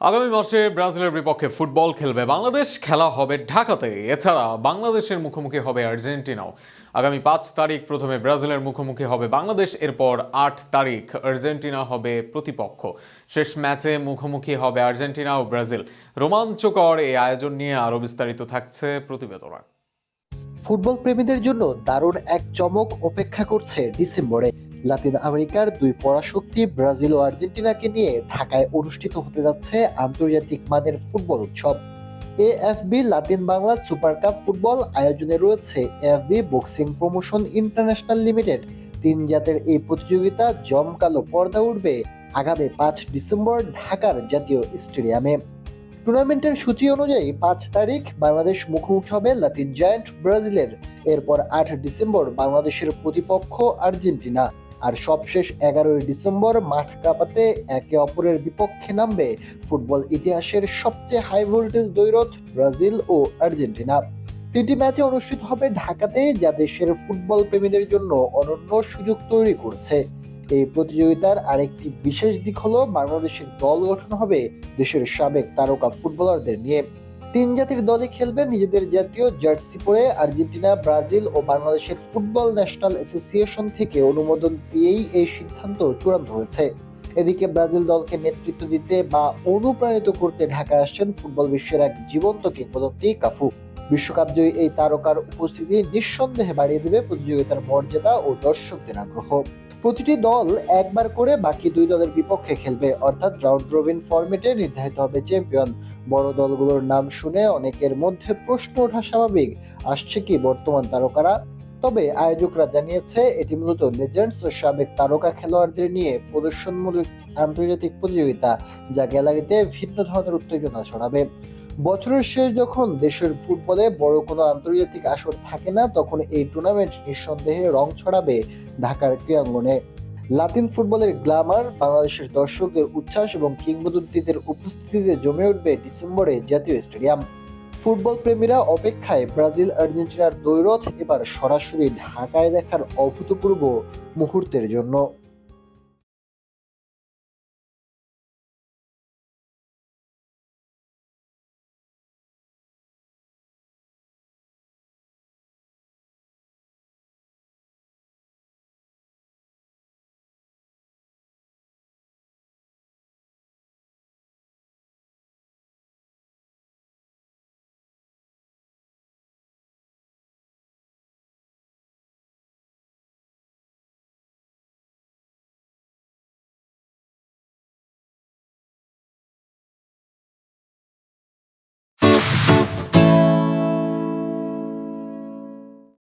আগামী মাসে ব্রাজিলের বিপক্ষে ফুটবল খেলবে বাংলাদেশ, খেলা হবে ঢাকাতে এছাড়া বাংলাদেশের মুখোমুখি হবে আর্জেন্টিনাও। আগামী পাঁচ তারিখ প্রথমে ব্রাজিলের মুখোমুখি হবে বাংলাদেশ, এরপর আট তারিখ আর্জেন্টিনা হবে প্রতিপক্ষ। শেষ ম্যাচে মুখোমুখি হবে আর্জেন্টিনা ও ব্রাজিল। রোমাঞ্চকর এই আয়োজন নিয়ে আরও বিস্তারিত থাকছে প্রতিবেদনা। ফুটবল প্রেমীদের জন্য দারুণ এক চমক অপেক্ষা করছে ডিসেম্বরে। লাতিন আমেরিকার দুই পরাশক্তি ব্রাজিল ও আর্জেন্টিনাকে নিয়ে ঢাকায় অনুষ্ঠিত হতে যাচ্ছে আন্তর্জাতিক মানের ফুটবল উৎসব। AFB Latin Bangla super cup football আয়োজনে রয়েছে AFB boxing promotion international limited. তিন জাতের এই প্রতিযোগিতা জমকালো পর্দা উঠবে আগামী পাঁচ ডিসেম্বর ঢাকার জাতীয় স্টেডিয়ামে। টুর্নামেন্টের সূচি অনুযায়ী পাঁচ তারিখ বাংলাদেশ মুখোমুখি হবে লাতিন জায়ান্ট ব্রাজিলের। এরপর আট ডিসেম্বর বাংলাদেশের প্রতিপক্ষ আর্জেন্টিনা। আর সবশেষ এগারোই ডিসেম্বর মাঠ কাঁপাতে একে অপরের বিপক্ষে নামবে ফুটবল ইতিহাসের সবচেয়ে হাই ভোল্টেজ দ্বৈরথ ব্রাজিল ও আর্জেন্টিনা। তিনটি ম্যাচে অনুষ্ঠিত হবে ঢাকাতে, যা দেশের ফুটবল প্রেমীদের জন্য অনন্য সুযোগ তৈরি করছে। এই প্রতিযোগিতার আরেকটি বিশেষ দিক হলো বাংলাদেশের দল গঠন হবে দেশের সাবেক তারকা ফুটবলারদের নিয়ে। তিন জাতির দলে খেলবে নিজেদের জাতীয় জার্সি পরে আর্জেন্টিনা, ব্রাজিল ও বাংলাদেশের ফুটবল ন্যাশনাল অ্যাসোসিয়েশন থেকে অনুমোদন পেয়েই এই সিদ্ধান্ত চূড়ান্ত হয়েছে। এদিকে ব্রাজিল দলকে নেতৃত্ব দিতে বা অনুপ্রাণিত করতে ঢাকায় আসছেন ফুটবল বিশ্বের এক জীবন্ত কিংবদন্তি কাফু। বিশ্বকাপ জয়ী এই তারকার উপস্থিতি নিঃসন্দেহে বাড়িয়ে দেবে প্রতিযোগিতার মর্যাদা ও দর্শকদের আগ্রহ। প্রতিটি দল একবার করে বাকি দুই দলের বিপক্ষে খেলবে। অর্থাৎ রাউন্ড রবিন ফরম্যাটে নির্ধারিত হবে চ্যাম্পিয়ন। বড় দলগুলোর নাম শুনে অনেকের মধ্যে প্রশ্ন ওঠা স্বাভাবিক, আসছে কি বর্তমান তারকারা? তবে আয়োজকরা জানিয়েছে, এটি মূলত লেজেন্ডস ও সাবেক তারকা খেলোয়াড়দের নিয়ে প্রদর্শনমূলক আন্তর্জাতিক প্রতিযোগিতা, যা গ্যালারিতে ভিন্ন ধরনের উত্তেজনা ছড়াবে। বছরের শেষ যখন দেশের ফুটবলে বড় কোনো আন্তর্জাতিক আসর থাকে না, তখন এই টুর্নামেন্ট নিঃসন্দেহে রং ছড়াবে ঢাকার ক্রীড়াঙ্গনে। লাতিন ফুটবলের গ্ল্যামার, বাংলাদেশের দর্শকদের উচ্ছ্বাস এবং কিংবদন্তিদের উপস্থিতিতে জমে উঠবে ডিসেম্বরে জাতীয় স্টেডিয়াম। ফুটবল প্রেমীরা অপেক্ষায় ব্রাজিল, আর্জেন্টিনার দ্বৈরথ এবার সরাসরি ঢাকায় দেখার অভূতপূর্ব মুহূর্তের জন্য।